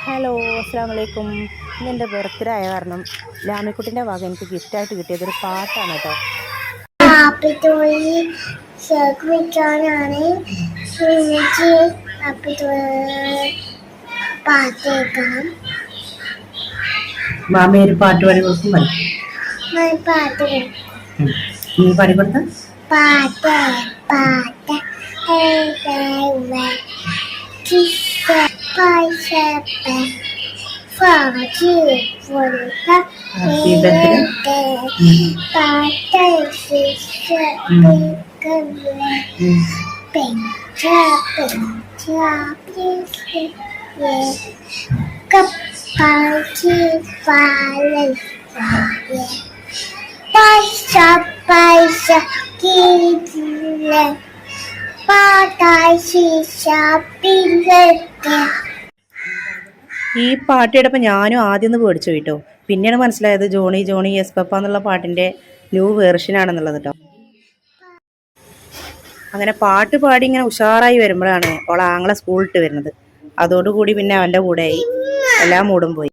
Hello അസ്സാം വലൈക്കും ഇന്ന് എന്റെ ബർത്ത്ഡേ ആയ കാരണം ലാമിക്കുട്ടിന്റെ വക എനിക്ക് ഗിഫ്റ്റായിട്ട് കിട്ടിയത് ഒരു പാട്ടാണ് കേട്ടോ. ഷേക്ക് വെക്കാനാണ് പാടി ആപ്പിത്തോളി പാട്ട് കേൾക്കണം മാമ ഒരു പാട്ട് Pai Shepherd, Phở Chư Vườn Các Bí Đơn Đề, Bà Tây Sư Sư Bí Cân Lê, Bình Cha Bình Cha Bí Sư Lê, Cấp Bà Chư Phà Lê Phà Lê, Pai Shepherd, Pai Shepherd, Kì Lê, ഈ പാട്ട് കേട്ടപ്പോൾ ഞാനും ആദ്യം ഒന്ന് പേടിച്ചു കേട്ടോ. പിന്നെയാണ് മനസ്സിലായത് ജോണി ജോണി എസ് പപ്പ എന്നുള്ള പാട്ടിന്റെ ന്യൂ വേർഷൻ ആണെന്നുള്ളത് കേട്ടോ. അങ്ങനെ പാട്ട് പാടി ഇങ്ങനെ ഉഷാറായി വരുമ്പോഴാണ് ഓളെ സ്കൂളിട്ട് വരുന്നത്. അതോടുകൂടി പിന്നെ അവന്റെ കൂടെയായി എല്ലാം മൂടും പോയി.